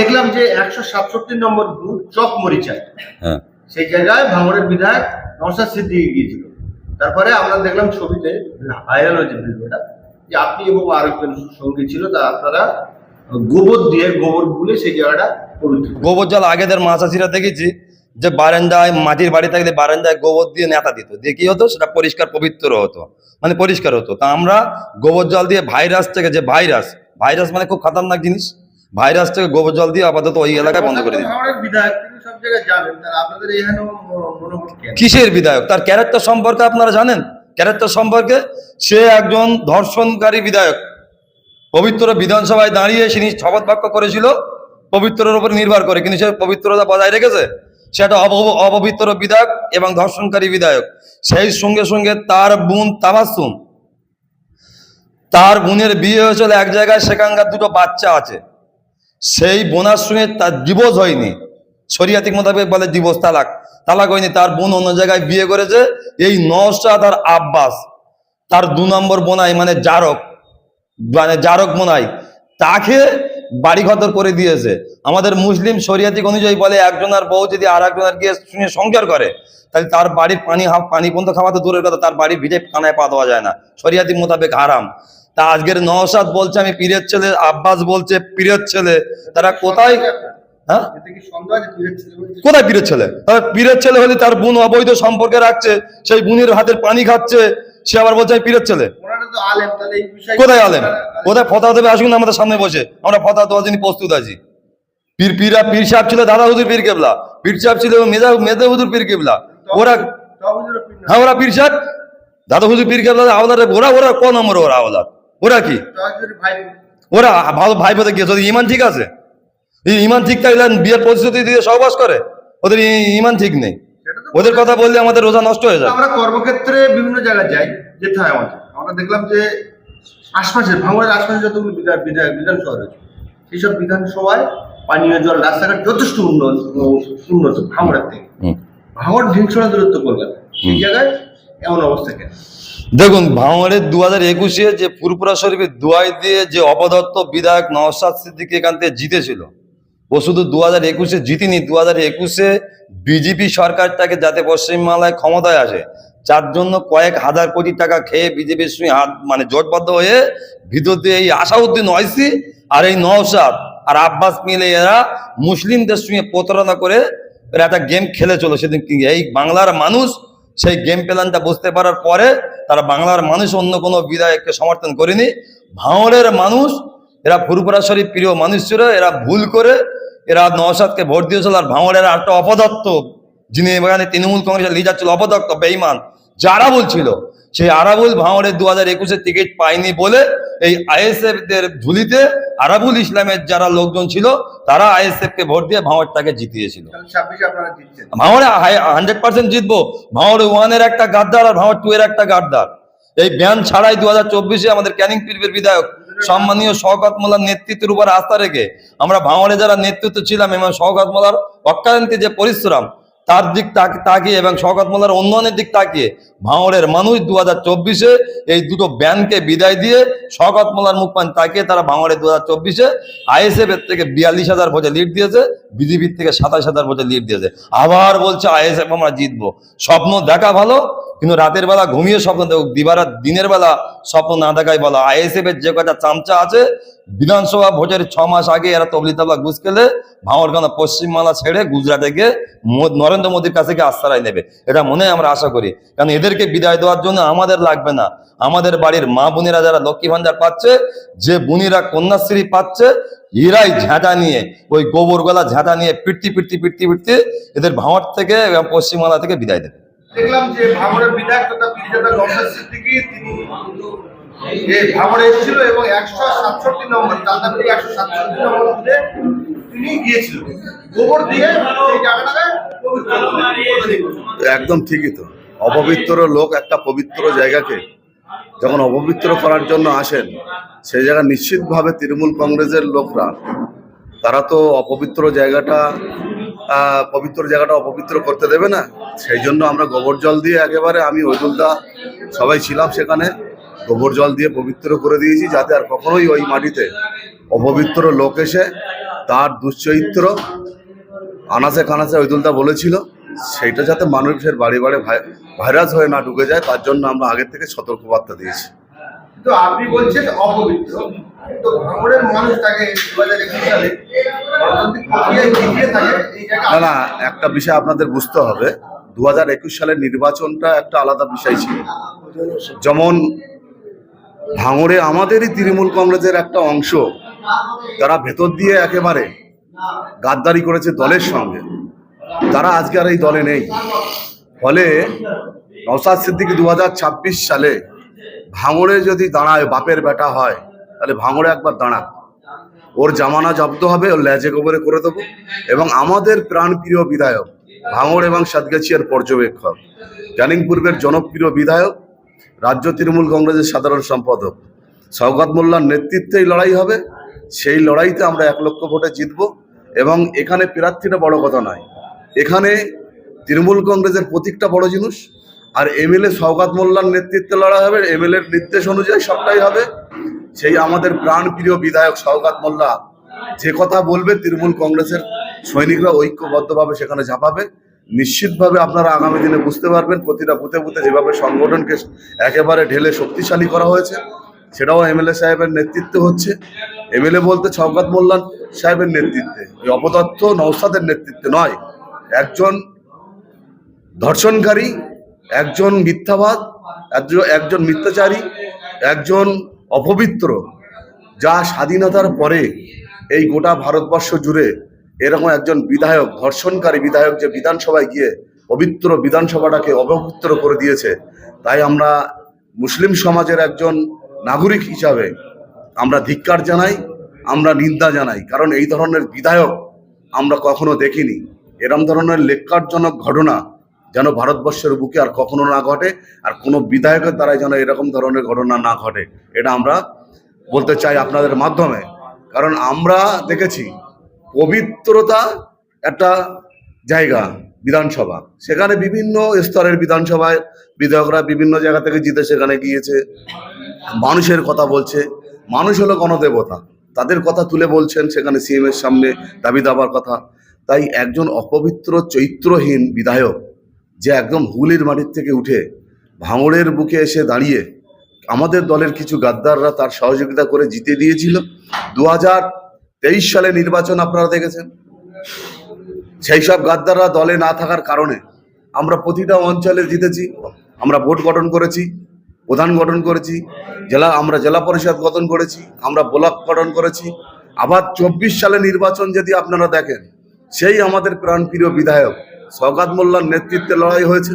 দেখলাম যে একশো সাতষট্টি নম্বর বুথ চক মরিচায়। হ্যাঁ। সেই জায়গায় ভাঙড়ের বিধায়ক নওশাদ সিদ্দিকি গিয়েছিল। তারপরে আমরা দেখলাম ছবিতে ভাইরাল হয়েছে ভিডিওটা যে আপনি এবং আরেকজন সঙ্গী ছিল তা আপনারা গোবর দিয়ে গোবর গুলে সেই জায়গাটা গোবর জল আগেদের মা চাষিরা দেখেছি যে বারান্দায় মাটির বাড়ি থাকলে বারান্দায় গোবর দিয়ে নেতা দিত। দিয়ে কি হতো? সেটা পরিষ্কার পবিত্র হতো। মানে পরিষ্কার হতো। তা আমরা গোবর জল দিয়ে ভাইরাস থেকে যে ভাইরাস ভাইরাস মানে খুব খতরনাক জিনিস। ভাইরাস থেকে গোবর জল দিয়ে আপাতত ওই এলাকায় বন্ধ করে কেন কিসের বিধায়ক? তার ক্যারেক্টার সম্পর্কে আপনারা জানেন? ক্যারেক্টার সম্পর্কে সে একজন ধর্ষণকারী বিধায়ক। পবিত্র বিধানসভায় দাঁড়িয়ে তিনি শপথ বাক্য করেছিল পবিত্রের উপর নির্ভর করে কিন্তু সে পবিত্রতা বজায় রেখেছে? সে একটা অপ- অপবিত্র বিধায়ক এবং ধর্ষণকারী বিধায়ক। সেই সঙ্গে সঙ্গে তার বোন তাবাসুম তার বোনের বিয়ে হয়েছিল এক জায়গায় সেখানকার দুটো বাচ্চা আছে। সেই বোনার সঙ্গে তার ডিভোর্স হয়নি। শরিয়াতিক মোতাবেক বলে ডিভোর্স তালাক। তালাক হয়নি, তার বোন অন্য জায়গায় বিয়ে করেছে। এই নওশাদ তার আব্বাস, তার দু নম্বর বোনাই মানে জারক মানে জারক বোনাই, তাকে বাড়ি ঘর করে দিয়েছে। আমাদের মুসলিম শরিয়াতিক অনুযায়ী বলে একজনের বউ যদি আর একজনের গিয়ে শুনে সংসার করে, তাহলে তার বাড়ির পানি পানি পর্যন্ত খাওয়া তো দূরের কথা, তার বাড়ির ভিজে কানায় পা দেওয়া যায় না। শরিয়াতি মোতাবেক হারাম। তা আজকের নওশাদ বলছে, আমি পীরের ছেলে, আব্বাস বলছে, পীরের ছেলে। তারা কোথায়? হ্যাঁ? কোথায় পীরের ছেলে? পীরের ছেলে হলে তার বোন অবৈধ সম্পর্কে রাখছে, সেই বোনের হাতের পানি খাচ্ছে, সে আবার বলছে, আমি পীরের ছেলে। ওনারা আলেম? কোথায় কোথায় ফতা দেবে? আসুন আমাদের সামনে বসে। আমরা ফতা দেওয়ার জন্য প্রস্তুত আছি। পীর পীরা পীর সাহেব ছিল দাদা হুজুর পীর কেবলা। পীর সাহেব ছিল মেজা মেজা হুজুর পীর কেবলা। ওরা। হ্যাঁ ওরা পীর সাহেব? দাদা হুজুর পীর কেবলা আওলাদ ওরা ওরা ক নম্বর ওরা আওলাদ? ওরা কি? ওরা ভালো ভাই বোধ গিয়েছে ওদের ইমান ঠিক আছে? ইমান ঠিক থাকলে বিয়ের প্রতিশ্রুতি দিয়ে সহবাস করে? ওদের ইমান ঠিক নেই। ওদের কথা বললে আমাদের রোজা নষ্ট হয়ে যায় আমরা কর্মক্ষেত্রে বিভিন্ন জায়গায় যাই যেতে হয় আমাদের। আমরা দেখলাম যে আশপাশে ভাঙড়ের আশপাশে যতগুলো বিধান বিধান বিধানসভা রয়েছে সেই সব বিধানসভায় পানীয় জল রাস্তাঘাট যথেষ্ট উন্নত উন্নত ভাঙড়ের থেকে। ভাঙড় ঢিংছড়া দূরত্ব কলকাতা। সেই জায়গায় এমন অবস্থা কেন? দেখুন, ভাঙড়ের দু হাজার একুশে যে ফুরপুরা শরীফের দুয়াই দিয়ে যে অপদত্ত বিধায়ক নওশাদ সিদ্দিকী এখান থেকে জিতেছিল, ও শুধু দু হাজার একুশে জিতিনি দু হাজার একুশে বিজেপি সরকারটাকে যাতে পশ্চিমবাংলায় ক্ষমতায় আসে, যার জন্য কয়েক হাজার কোটি টাকা খেয়ে বিজেপির সঙ্গে হাত মানে জোটবদ্ধ হয়ে ভিতর দিয়ে এই আসাউদ্দিন ওয়াইসি আর এই নওশাদ আর আব্বাস মিলে এরা মুসলিমদের সঙ্গে প্রতারণা করে এরা একটা গেম খেলে চলো সেদিন এই বাংলার মানুষ সেই গেম প্ল্যানটা বুঝতে পারার পরে তারা বাংলার মানুষ অন্য কোনো বিধায়ককে সমর্থন করেনি। ভাঙড়ের মানুষ, এরা ফুরপুরা শরীফ প্রিয় মানুষ ছিল, এরা ভুল করে এরা নওশাদকে ভোট দিয়েছিল আর ভাঙড়ের একটা অপদত্ত যিনি এখানে তৃণমূল কংগ্রেসের লিজার ছিল অপদত্ত বেইমান। যে আরাবুল ছিল সেই আরাবুল ভাঙড়ের দু হাজার একুশের টিকিট পায়নি বলে এই আইএসএফ দের ঝুলিতে আরাবুল ইসলামের যারা লোকজন ছিল তারা আইএসএফ কে ভোট দিয়ে ভাঙড়টাকে জিতিয়েছিল। ভাঙড়ে হান্ড্রেড পার্সেন্ট জিতবো। ভাঙড়ে ওয়ানের একটা গাদ্দার আর ভাঙড় টু এর একটা গাদ্দার। এই ব্যান ছাড়াই দু হাজার চব্বিশে আমাদের ক্যানিং পীরের বিধায়ক সম্মানীয় শওকত মোল্লার নেতৃত্বের উপর আস্থা রেখে আমরা ভাঙড়ে যারা নেতৃত্ব ছিলাম এবং শওকত মোল্লার অক্লান্তি যে পরিশ্রম তার দিক তাক- তাকিয়ে এবং শওকত মোল্লার উন্নয়নের দিক তাকিয়ে ভাঙড়ের মানুষ দু হাজার চব্বিশে এই দুটো ব্যানকে বিদায় দিয়ে শওকত মোল্লার মুখপান তাকিয়ে তারা ভাঙড়ে দু হাজার চব্বিশে আইএসএফ এর থেকে বিয়াল্লিশ হাজার ভোটে লিড দিয়েছে, বিজেপির থেকে সাতাশ হাজার ভোটে লিড দিয়েছে। আবার বলছে আইএসএফ আমরা জিতবো। স্বপ্ন দেখা ভালো কিন্তু রাতের বেলা ঘুমিয়ে স্বপ্ন দেখো দিবারা দিনের বেলা স্বপ্ন না দেখায় ভালো আইএসএফ এর যে কটা চামচা আছে, বিধানসভা ভোটের ছ মাস আগে এরা তবলি তাবলা ঘুষ খেলে ভাঙরখানা পশ্চিমবাংলা ছেড়ে গুজরাটে গিয়ে নরেন্দ্র মোদীর কাছে গিয়ে আশ্রয় নেবে। এটা মনে আমরা আশা করি। কারণ এদেরকে বিদায় দেওয়ার জন্য আমাদের লাগবে না। আমাদের বাড়ির মা বোনেরা যারা লক্ষ্মী ভান্ডার পাচ্ছে, যে বুনিরা কন্যাশ্রী পাচ্ছে, এরাই ঝাঁটা নিয়ে, ওই গোবর গলা ঝাঁটা নিয়ে পিটতি পিটতি পিটতি পিটতি এদের ভাঙর থেকে পশ্চিমবাংলা থেকে বিদায় দেবে। দেখলাম যে ভাঙড়ের বিধায়ক তথা সিদ্দিকী, তিনি ভাঙড়ে এসেছিল এবং একশো সাতষট্টি নম্বর একশো সাতষট্টি নম্বর তিনি গিয়েছিল। গোবর দিয়ে সেই জায়গাটাকে একদম ঠিকই তো। অপবিত্র লোক একটা পবিত্র জায়গাকে যখন অপবিত্র করার জন্য আসেন, সেই জায়গা নিশ্চিতভাবে তৃণমূল কংগ্রেসের লোকরা, তারা তো অপবিত্র জায়গাটা পবিত্র জায়গাটা অপবিত্র করতে দেবে না। সেই জন্য আমরা গোবর জল দিয়ে একেবারে আমি ঐদুলদা সবাই ছিলাম সেখানে, গোবর জল দিয়ে পবিত্র করে দিয়েছি যাতে আর কখনোই ওই মাটিতে অপবিত্র লোক এসে তার দুশ্চরিত্র আনাসে কানাসে ঐদুলদা বলেছিল, সেইটা যাতে মানুষের বাড়ি বাড়ি ভাই- ভাইরাস হয়ে না ঢুকে যায়, তার জন্য আমরা আগের থেকে সতর্কবার্তা দিয়েছি। তো আপনি বলছেন অপবিত্র, তো মানুষ তাকে না না, একটা বিষয় আপনাদের বুঝতে হবে। দু হাজার একুশ সালের নির্বাচনটা একটা আলাদা বিষয় ছিল। যেমন ভাঙড়ে আমাদেরই তৃণমূল কংগ্রেসের একটা অংশ, তারা ভেতর দিয়ে একেবারে গাদ্দারি করেছে দলের সঙ্গে। তারা আজকে আর এই দলে নেই। ফলে নওসাদ সিদ্দিকি দু সালে ভাঙড়ে যদি দাঁড়ায়, বাপের বেটা হয়, তাহলে ভাঙড়ে একবার দাঁড়া ওর জামানা জব্দ হবে, ওর ল্যাজে গোবরে করে দেবো। এবং আমাদের প্রাণপ্রিয় বিধায়ক ভাঙড় এবং সাতগাছিয়ার পর্যবেক্ষক ক্যানিং পূর্বের জনপ্রিয় বিধায়ক, রাজ্য তৃণমূল কংগ্রেসের সাধারণ সম্পাদক সৌগত মোল্লার নেতৃত্বে লড়াই হবে। সেই লড়াইতে আমরা এক লক্ষ ভোটে জিতব এবং এখানে প্রার্থীটা বড় কথা নয়। এখানে তৃণমূল কংগ্রেসের প্রতীকটা বড় জিনিস, আর এমএলএ সৌগাত মোল্লার নেতৃত্বে লড়াই হবে এমএলএর নির্দেশ অনুযায়ী সবটাই হবে। সেই আমাদের প্রাণপ্রিয় বিধায়ক সৌগাত মোল্লা যে কথা বলবে, তৃণমূল কংগ্রেসের সৈনিকরা ঐক্যবদ্ধভাবে সেখানে ঝাঁপাবে। নিশ্চিতভাবে আপনারা আগামী দিনে বুঝতে পারবেন, প্রতিটা বুথে বুথে যেভাবে সংগঠনকে একেবারে ঢেলে শক্তিশালী করা হয়েছে, সেটাও এমএলএ সাহেবের নেতৃত্বে হচ্ছে। এমএলএ বলতে সৌগাত মোল্লা সাহেবের নেতৃত্বে ওই অপদত্ত নৌসাদের নেতৃত্বে নয়, একজন ধর্ষণকারী, একজন মিথ্যাবাদ, একজন মিথ্যাচারী, একজন অপবিত্র, যা স্বাধীনতার পরে এই গোটা ভারতবর্ষ জুড়ে এরকম একজন বিধায়ক, ধর্ষণকারী বিধায়ক যে বিধানসভায় গিয়ে পবিত্র বিধানসভাটাকে অপবিত্র করে দিয়েছে, তাই আমরা মুসলিম সমাজের একজন নাগরিক হিসাবে আমরা ধিক্কার জানাই, আমরা নিন্দা জানাই, কারণ এই ধরনের বিধায়ক আমরা কখনো দেখিনি। এরম ধরনের লেক্কারজনক ঘটনা যেন ভারতবর্ষের বুকে আর কখনো না ঘটে, আর কোনো বিধায়কের দ্বারাই যেন এরকম ধরনের ঘটনা না ঘটে। এটা আমরা বলতে চাই আপনাদের মাধ্যমে। কারণ আমরা দেখেছি পবিত্রতা একটা জায়গা বিধানসভা। সেখানে বিভিন্ন স্তরের বিধানসভায় বিধায়করা বিভিন্ন জায়গা থেকে জিতে সেখানে গিয়েছে। মানুষের কথা বলছে। মানুষ হলো গণদেবতা। তাদের কথা তুলে বলছেন সেখানে সিএম এর সামনে দাবি দাবার কথা। তাই একজন অপবিত্র, চৈত্রহীন বিধায়ক যে একদম হুলির মাটির থেকে উঠে ভাঙড়ের বুকে এসে দাঁড়িয়ে আমাদের দলের কিছু গাদ্দাররা তার সহযোগিতা করে জিতে দিয়েছিল। দু তেইশ সালে নির্বাচন আপনারা দেখেছেন। সেই সব গাদ্দাররা দলে না থাকার কারণে আমরা প্রতিটা অঞ্চলে জিতেছি, আমরা ভোট গঠন করেছি, প্রধান গঠন করেছি, জেলা, আমরা জেলা পরিষদ গঠন করেছি, আমরা ব্লক গঠন করেছি। আবার চব্বিশ সালে নির্বাচন যদি আপনারা দেখেন, সেই আমাদের প্রাণপ্রিয় বিধায়ক সৌগাত মোল্লার নেতৃত্বে লড়াই হয়েছে।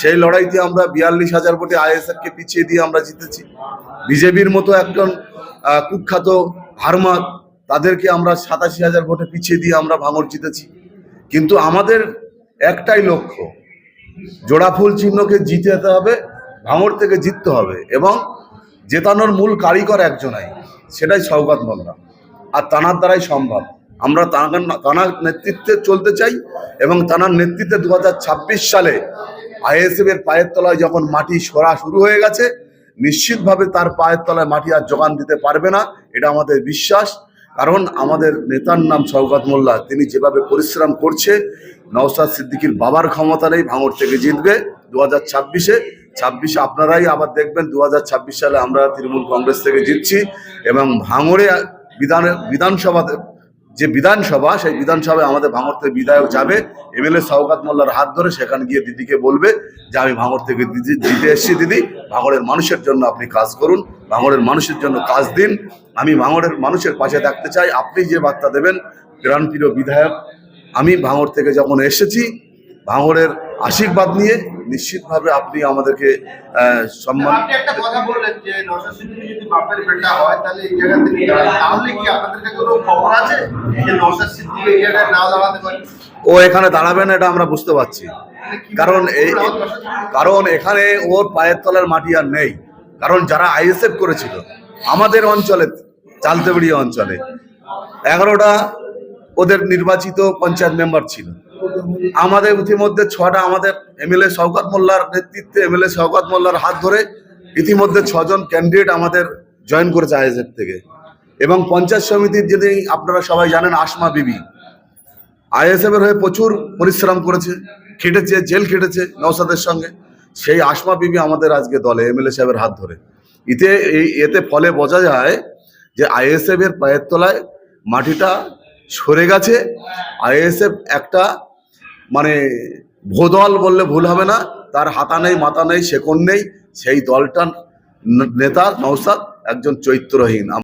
সেই লড়াইতে আমরা বিয়াল্লিশ হাজার ভোটে আইএসএফ কে পিছিয়ে দিয়ে আমরা জিতেছি। বিজেপির মতো একজন কুখ্যাত হারমাত তাদেরকে আমরা সাতাশি হাজার ভোটে পিছিয়ে দিয়ে আমরা ভাঙর জিতেছি। কিন্তু আমাদের একটাই লক্ষ্য, জোড়া ফুল চিহ্নকে জিতে যেতে হবে, ভাঙর থেকে জিততে হবে এবং জেতানোর মূল কারিগর একজনাই, সেটাই সৌগত মোল্লা। আর তানার দ্বারাই সম্ভব। আমরা তানার নেতৃত্বে চলতে চাই এবং তানার নেতৃত্বে দু হাজার ছাব্বিশ সালে আইএসএফ এর পায়ের তলায় যখন মাটি সরা শুরু হয়ে গেছে, নিশ্চিতভাবে তার পায়ের তলায় মাটি আর যোগান দিতে পারবে না, এটা আমাদের বিশ্বাস। কারণ আমাদের নেতার নাম সৌগত মোল্লা, তিনি যেভাবে পরিশ্রম করছে নওসাদ সিদ্দিকির বাবার ক্ষমতা নেই ভাঙর থেকে জিতবে দু হাজার ছাব্বিশে। ছাব্বিশে আপনারাই আবার দেখবেন দু হাজার ছাব্বিশ সালে আমরা তৃণমূল কংগ্রেস থেকে জিতছি এবং ভাঙড়ে বিধান বিধানসভা যে বিধানসভা, সেই বিধানসভায় আমাদের ভাঙর থেকে বিধায়ক যাবে, এমএলএ সৌগাত মোল্লার হাত ধরে সেখানে গিয়ে দিদিকে বলবে যে, আমি ভাঙর থেকে দিদি জিতে এসেছি দিদি, ভাঙরের মানুষের জন্য আপনি কাজ করুন, ভাঙরের মানুষের জন্য কাজ দিন, আমি ভাঙরের মানুষের পাশে থাকতে চাই, আপনি যে বার্তা দেবেন, প্রাণপ্রিয় বিধায়ক, আমি ভাঙর থেকে যখন এসেছি, ভাঙরের আশীর্বাদ নিয়ে নিশ্চিতভাবে আপনি আমাদেরকে সম্মান একটা কথা বললেন যে যদি হয়, তাহলে এই দাঁড়ায়। তাহলে কি আপনাদের কাছে কোনো খবর আছে? যে নশা সিদ্দিকী এই জায়গায় না দাঁড়াতে পারে। ও এখানে দাঁড়াবে না এটা আমরা বুঝতে পারছি। কারণ এই কারণ এখানে ওর পায়ের তলার মাটি আর নেই। কারণ যারা আইএসএফ করেছিল আমাদের অঞ্চলে চালতেবেড়ি অঞ্চলে এগারোটা ওদের নির্বাচিত পঞ্চায়েত মেম্বার ছিল। আমাদের ইতিমধ্যে ছটা আমাদের এমএলএ শওকত মোল্লার নেতৃত্বে এমএলএ শওকত মোল্লার হাত ধরে ইতিমধ্যে ছজন ক্যান্ডিডেট আমাদের জয়েন করেছে আইএসএফ থেকে। এবং পঞ্চায়েত সমিতির যদি আপনারা সবাই জানেন আসমা বিবি, আইএসএফ এর হয়ে প্রচুর পরিশ্রম করেছে, খেটেছে, জেল খেটেছে নৌসাদের সঙ্গে। সেই আসমা বিবি আমাদের আজকে দলে, এমএলএ সাহেবের হাত ধরে। এই, এতে ফলে বোঝা যায় যে আইএসএফ এর পায়ের তলায় মাটিটা সরে গেছে। আইএসএফ একটা মানে ভোদল বললে ভুল হবে না, তার হাতা নেই, মাথা নেই শেকড় নেই, সেই দলটার নেতা নৌসাদ একজন চৈত্রহীন।